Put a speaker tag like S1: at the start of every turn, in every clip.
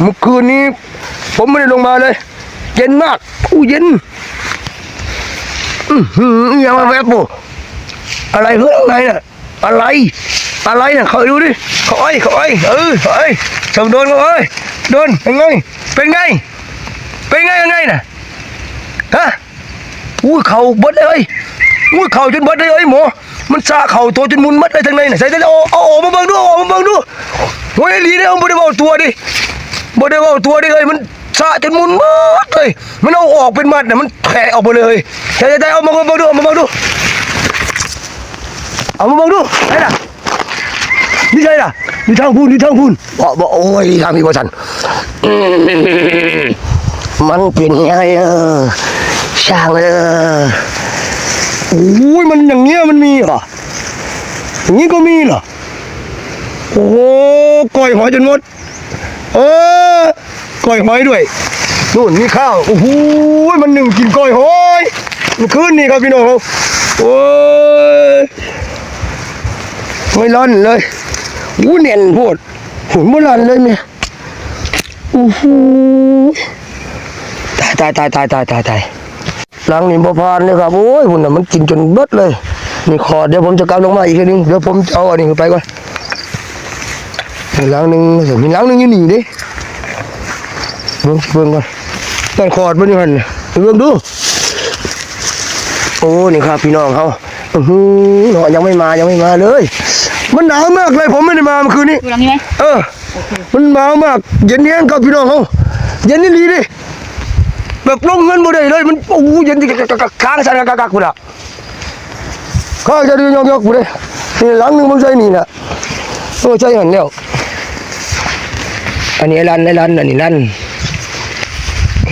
S1: เมื่อคืนนี้ ผมไม่ได้ลงมาเลย เย็นมากอู้เย็นอืออย่ามาแวบโบอะไรเฮ้ยอะไรน่ะ อะไร อะไรน่ะคอยดูดิคอยคอยเออคอยสมโดนก็เอ้ยโดนเป็นไงเป็นไงเป็นไงยังไงน่ะฮะอุ้ยเข่าเบดเลยอุ้ยเข่าจนเบดเลยเอ้ยหมอมันซาเข่าตัวจนมุนมัดเลยทางในน่ะใส่ได้เอาเอาออกมาเบิ่งดูออกมาเบิ่งดูโอ้ยลีเนี่ยเอาบ่ได้เอาตัวดิ บ่ได้เอาตัวดิเอ้ยมันซาจนมุนมัดเลย มันเอาออกเป็นมัดน่ะมันแผลออกไปเลยใช่ใช่เอามาเบิ่งดูเอามาเบิ่งดูเอามาเบิ่งดูไอ้ล่ะนี่ใช่ล่ะนี่ทางพูนนี่ทางพูนบ่บ่โอ้ยทางนี้บ่ทันมันเป็นไงเออช่างเออโอ้ยมันอย่างเงี้ยมันมีเหรออย่างงี้ก็มีเหรอโอ้โหก้อยหอยจนหมด เออก้อยหอยด้วยนู่นมีข้าวโอ้โหมันหนึ่งกินก้อยหอยเมันคืนนี่ครับพี่น้องครับโอ้ยไม่ร้อนเลยอู้เน่นโพดหุ่นไม่ร้อนเลยเนี่ยโอ้โหตายตายตายตายตายตายตายหลังนี่บ่พานเลยครับโอ้ยหุ่นน่ะมันกินจนเบิดเลยนี่ขอเดี๋ยวผมจะกลับลงมาอีกทีนึงเดี๋ยวผมจะเอาอันนี้ไปก่อน อีกหลังหนึงมีหลังหนึงอยู่นี่ดิเบิ่งเบิ่งก่อนนั่นขอดมันอยู่หั่นน่ะไปเบิ่งดู โอ้นี่ครับพี่น้องเขาอื้อหือเนาะยังไม่มายังไม่มาเลย มันหนาวมากเลยผมไม่ได้มาเมื่อคืนนี้
S2: ดูหลังนี้ไหม
S1: เออ มันหนาวมาก เย็นแห้งครับพี่น้องเขาเย็นนี่ดีดิแบบลงเงินบ่ได้เลยมันโอ้โหเย็นที่ค้างสั่นกักๆกูละข้าจะดูยอกๆกูเลยนี่หลังหนึงมันใส่นี่น่ะโอ้ใช่หันแล้ว อันนี้ไอ้ลันไอ้ลันอันนี้ลัน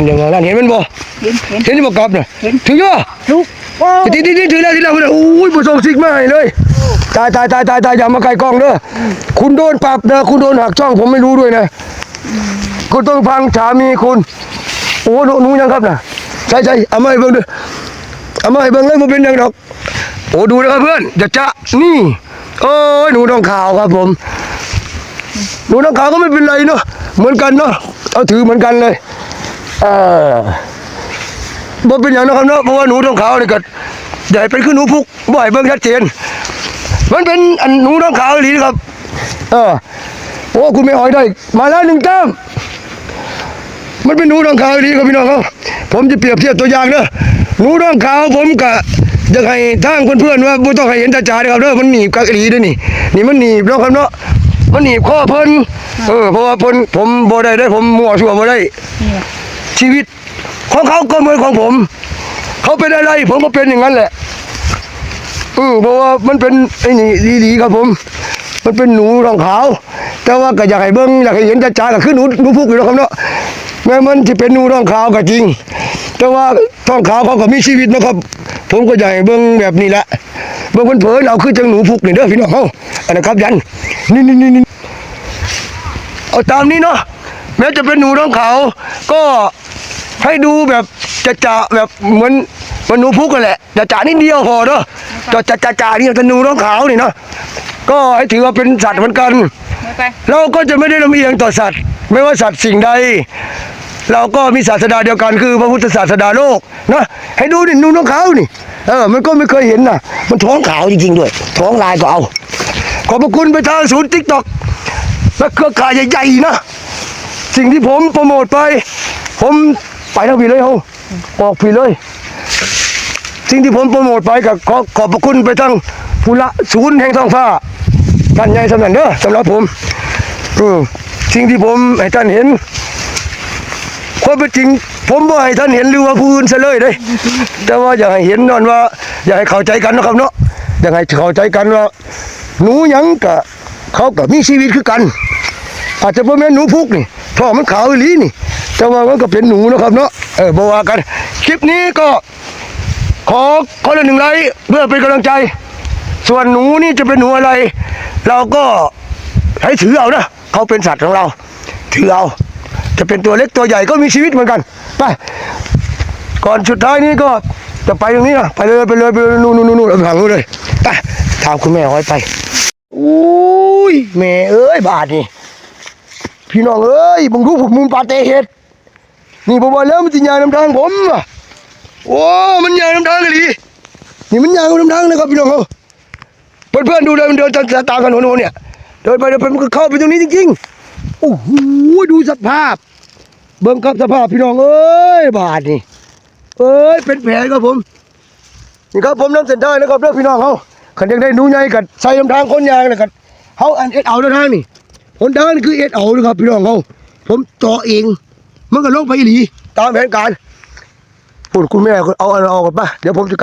S1: เดี๋ยวลันเห็นมันบ่
S2: เห็นเห็น
S1: เห็นบ่กลับน่ะ
S2: เห็น
S1: ถึงยัง
S2: ลูกว้าว
S1: ทีทีทีถือแล้วทีแล้วโอ้ยผู้ส่งซิกมาให้เลยตายตายตายตายตายอย่ามาไกลกล้องเด้อคุณโดนปรับนะคุณโดนหักช่องผมไม่รู้ด้วยนะคุณต้องฟังสามีคุณโอ้หนูหนูยังครับนะใช่ใช่เอามาให้เบิ่งด้วยเอามาให้เบิ่งเลยมันเป็นยังดอกโอ้ดูนะครับเพื่อนจะจะนี่โอ้ยหนูต้องขาวครับผมหนูต้องขาวก็ไม่เป็นไรเนาะ เหมือนกันเนาะเอาถือเหมือนกันเลยเออบ่เป็นอย่างนะครับเนาะเพราะว่าหนูทองขาวนี่ก็ใหญ่เป็นขึ้นหนูพุกบ่อยเบิ่งชัดเจนมันเป็นอันหนูทองขาวอีหลีครับ เออโอ้คุณไม่หอยได้มาแล้วหนึ่งแต้มมันเป็นหนูทองขาวอีหลีครับพี่น้องครับผมจะเปรียบเทียบตัวอย่างเด้อหนูทองขาวผมกะอยากให้ทางเพื่อนๆว่าบ่ต้องให้เห็นตาจ่าๆนะครับเด้อมันหนีบกักอีหลีด้อนี่นี่มันหนีบแล้วครับเนาะ มันหนีบข้อเพิ่นเออเพราะว่าเพิ่นผมบ่ได้ได้อผมมั่วซั่วบ่ได้
S2: นี่แหละ
S1: ชีวิตของเขาก็เหมือนของผม เขาเป็นอะไร ผมก็เป็นอย่างนั้นแหละอือเพราะว่ามันเป็นไอ้นี่ดีๆครับผม มันเป็นหนูรองขาว แต่ว่าก็อยากให้เบิ้งอยากให้เห็นจ้าๆก็คือหนูหนูพุกอยู่แล้วครับเนาะแม้มันจะเป็นหนูรองขาวก็จริง แต่ว่าทองขาวเขาก็มีชีวิตนะครับ ผมก็อยากให้เบิ้งแบบนี้แหละ เบิ้งเผลอๆเราคือจังหนูพุกนี่เด้อพี่น้องเฮาอันนะครับยันนี่นี่นี่นี่เอาตามนี้เนาะแม้จะเป็นหนูน้องเขาวก็ให้ดูแบบจะจะๆแบบเหมือนเหมันหนูพุกกันแหละจะจะๆนิดเดียวพอเนาะจะจะจะจะๆนี่เป็นหนูน้องขาวนี่เนาะก็ให้ถือว่าเป็นสัตว์เหมือนกัน
S2: ไม่ไป
S1: เราก็จะไม่ได้ลำเอียงต่อสัตว์ ไม่ว่าสัตว์สิ่งใด เราก็มีศาสดาเดียวกันคือพระพุทธศาสดาโลกนะให้ดูนี่หนูน้องเขานี่เออมันก็ไม่เคยเห็นนะมันท้องขาวจริงๆด้วย ท้องลายก็เอา ขอบพระคุณไปทางศูนย์ติ๊กต็อกและเครือข่ายใหญ่ๆนะสิ่งที่ผมโปรโมทไป ผมไปทางผีเลยเฮาออกผีเลย สิ่งที่ผมโปรโมทไปกับขอขอบพระคุณไปทั้งภูระศูนย์แห่งท้องฟ้าท่านใหญ่สำนักเด้อสำหรับผมสิ่งที่ผมให้ท่านเห็น ความเป็นจริง ผมบ่ให้ท่านเห็นหรือว่าผู้อื่นซะเลยเด้แต่ว่าอยากให้เห็นนอนว่า อยากให้เข้าใจกันนะครับเนาะอยากให้เข้าใจกันว่าหนูหยังกะเขาก็มีชีวิตคือกัน อาจจะบ่แม่นหนูพุกนี่ท้องมันขาวอีหลีนี่แต่ว่ามันก็เป็นหนูนะครับเนาะเออบ่ว่ากัน คลิปนี้ก็ขอคนละหนึ่งไลค์เพื่อเป็นกำลังใจ ส่วนหนูนี่จะเป็นหนูอะไร เราก็ให้ถือเอานะเขาเป็นสัตว์ของเรา ถือเอา จะเป็นตัวเล็กตัวใหญ่ก็มีชีวิตเหมือนกัน ไป ก่อนสุดท้ายนี้ก็จะไปตรงนี้นะไปเลยไปเลยไปเลยนู่นนู่นนู่นเอาไปฝั่งนู้นเลยไปถามคุณแม่ห้อยไปอุ้ยแม่เอ้ยบาทนี่พี่น้องเอ้ยมึงรู้ผมมุมปาเตเฮ็ดนี่ผมว่าแล้วมันสิยางน้ำทางผมอะโอ้มันยางน้ำทางกันดินี่มันยางน้ำทางนะครับพี่น้องเขาเพื่อนๆดูเลยมันเดินตามกันโน่นเนี่ยเดินไปเดินไปมันก็เข้าไปตรงนี้จริงๆ โอ้โหดูสภาพ เบิ่งครับสภาพพี่น้องเอ้ยบาดนี่เอ้ยเป็นแผลครับผมนี่ครับผมน้ำเส้นได้นะครับเรื่องพี่น้องเขาขันยังได้หนูใหญ่กันใส่ลำทางคนยางนะครับเขาอันเอ็ดเอาล้วทางนี่หนทางนี่คือเอ็ดเอานะครับพี่น้องเขาผมเจาะเองมันก็ลงไปอีหลีตามแผนการพูดคุณแม่เอาอันเอากันป่ะเดี๋ยวผมจะกับ